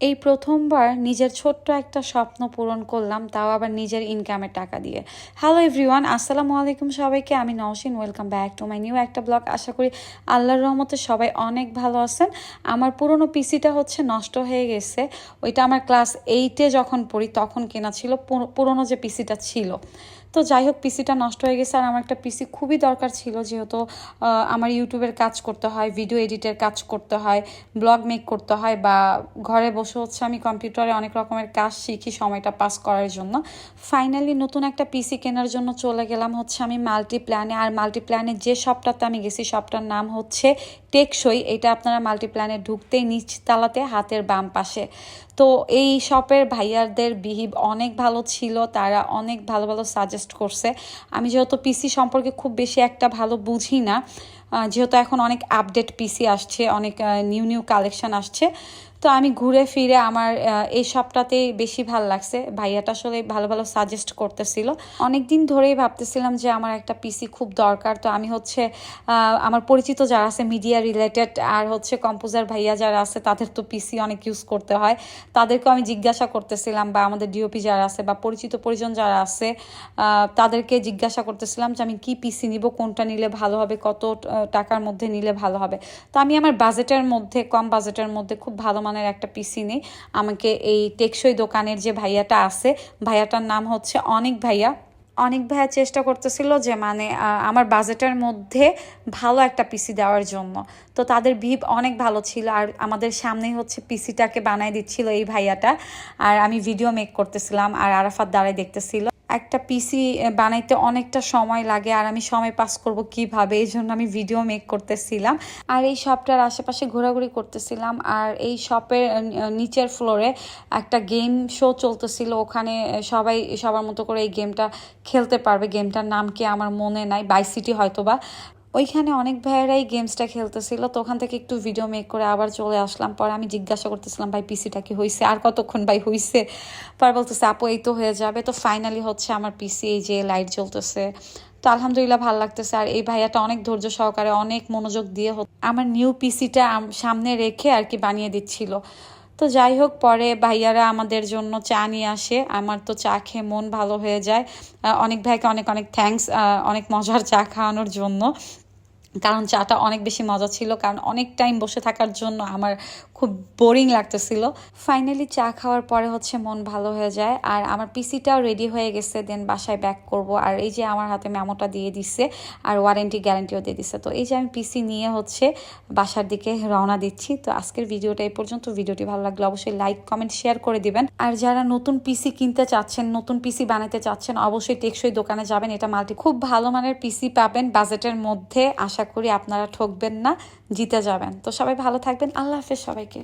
এই প্রথমবার নিজের ছোট্ট একটা স্বপ্ন পূরণ করলাম, তাও আবার নিজের ইনকামের টাকা দিয়ে। হ্যালো এভরিওয়ান আসসালামু আলাইকুম সবাইকে, আমি Nowshin welcome back to my new একটা ব্লগ আশা করি আল্লাহর রহমতে সবাই অনেক ভালো আছেন। আমার পুরনো পিসিটা হচ্ছে নষ্ট হয়ে গেছে। ওইটা আমার ক্লাস এইটে যখন পড়ি, তখন কেনা ছিল। পুরো- পুরনো যে পিসিটা ছিল তো যাই হোক পিসিটা নষ্ট হয়ে গেছে আর আমার একটা পিসি খুবই দরকার ছিল যেহেতু আমার ইউটিউবের কাজ করতে হয় ভিডিও এডিটের কাজ করতে হয় ব্লগ মেক করতে হয় বা ঘরে বসে হচ্ছে আমি কম্পিউটারে অনেক রকমের কাজ শিখি সময়টা পাস করার জন্য। ফাইনালি নতুন একটা পিসি কেনার জন্য চলে গেলাম হচ্ছে আমি মাল্টি প্ল্যানে আর মাল্টি প্ল্যানে যে শপটাতে আমি গেছি শপটার নাম হচ্ছে টেকসই, এটা আপনারা মাল্টিপ্ল্যানে ঢুকতেই নিচ তালাতে হাতের বাম পাশে। তো এই শপের ভাইয়ারদের বিহিভ অনেক ভালো ছিল, তারা অনেক ভালো ভালো সাজেস্ট করছে। আমি যেহেতু পিসি সম্পর্কে খুব বেশি একটা ভালো বুঝি না যেহেতু এখন অনেক আপডেট পিসি আসছে, অনেক নিউ নিউ কালেকশন আসছে তো আমি ঘুরে ফিরে আমার এই সবটাতেই বেশি ভালো লাগছে। ভাইয়াটা আসলে ভালো ভালো সাজেস্ট করতেছিল। অনেক দিন ধরেই ভাবতেছিলাম যে আমার একটা পিসি খুব দরকার। তো আমি হচ্ছে আমার পরিচিত যারা আছে মিডিয়া রিলেটেড আর হচ্ছে কম্পোজার ভাইয়া যারা আছে, তাদের তো পিসি অনেক ইউজ করতে হয়। তাদেরকে আমি জিজ্ঞাসা করতেছিলাম বা আমাদের ডিওপি যারা আছে বা পরিচিত পরিজন যারা আছে তাদেরকে জিজ্ঞাসা করতেছিলাম যে আমি কি পিসি নিব, কোনটা নিলে ভালো হবে, কত টাকার মধ্যে নিলে ভালো হবে। তো আমি আমার বাজেটের মধ্যে, কম বাজেটের মধ্যে খুব ভালো মানের একটা পিসি নেই। আমাকে এই টেকসই দোকানের যে ভাইয়াটা আছে, ভাইয়াটার নাম হচ্ছে অনেক ভাইয়া। অনেক ভাইয়া চেষ্টা করতেছিল যে মানে আমার বাজেটের মধ্যে ভালো একটা পিসি দেওয়ার জন্য। তো তাদের ভিপ অনেক ভালো ছিল আর আমাদের সামনেই হচ্ছে পিসিটাকে বানাই দিচ্ছিল এই ভাইয়াটা। আর আমি ভিডিও মেক করতেছিলাম আর আরাফাত দাঁড়াই দেখতেছিল। একটা পিসি বানাইতে অনেকটা সময় লাগে আর আমি সময় পাস করব কীভাবে? এই জন্য আমি ভিডিও মেক করতেছিলাম। আর এই শপটার আশেপাশে ঘোরাঘুরি করতেছিলাম। আর এই শপের নিচের ফ্লোরে একটা গেম শো চলতেছিল। ওখানে সবাই, সবার মতো করে এই গেমটা খেলতে পারবে। গেমটার নাম কি আমার মনে নাই। বাইসিটি হয়তো বা ওইখানে অনেক ভাইয়েরাই গেমসটা খেলতেছিল, তো ওখান থেকে একটু ভিডিও মেক করে আবার চলে আসলাম। পরে আমি জিজ্ঞাসা করতেছিলাম, ভাই পিসিটা কি হয়েছে আর কতক্ষণ ভাই হয়েছে পরে বলতেছে, আপু, এই তো হয়ে যাবে। তো ফাইনালি হচ্ছে আমার পিসি এই যে লাইট জ্বলতেছে। তো আলহামদুলিল্লাহ ভালো লাগতেছে। আর এই ভাইয়াটা অনেক ধৈর্য সহকারে অনেক মনোযোগ দিয়ে আমার নিউ পিসিটা সামনে রেখে আর কি বানিয়ে দিচ্ছিল। তো যাই হোক, পরে ভাইয়ারা আমাদের জন্য চা নিয়ে আসে। আমার তো চা খেয়ে মন ভালো হয়ে যায়। অনেক ভাইকে অনেক অনেক থ্যাংকস অনেক মজার চা খাওয়ানোর জন্য। কারণ চাটা অনেক বেশি মজা ছিল, কারণ অনেক টাইম বসে থাকার জন্য আমার খুব বোরিং লাগতেছিল। ফাইনালি চা খাওয়ার পরে হচ্ছে মন ভালো হয়ে যায়। আর আমার পিসিটাও রেডি হয়ে গেছে দেন বাসায় ব্যাক করব। আর এই যে আমার হাতে মেমোটা দিয়ে দিচ্ছে আর ওয়ারেন্টি গ্যারেন্টিও দিয়ে দিচ্ছে তো এই যে আমি পিসি নিয়ে হচ্ছে বাসার দিকে রওনা দিচ্ছি। তো আজকের ভিডিওটা এই পর্যন্ত। ভিডিওটি ভালো লাগলে অবশ্যই লাইক কমেন্ট শেয়ার করে দিবেন। আর যারা নতুন পিসি কিনতে চাচ্ছেন, নতুন পিসি বানাতে চাচ্ছেন, অবশ্যই টেকসই দোকানে যাবেন। এটা মাল্টি খুব ভালো মানের পিসি পাবেন। বাজেটের মধ্যে আশা করি আপনারা ঠকবেন না, জিতে যাবেন। তো সবাই ভালো থাকবেন। আল্লাহ হাফেজ সবাইকে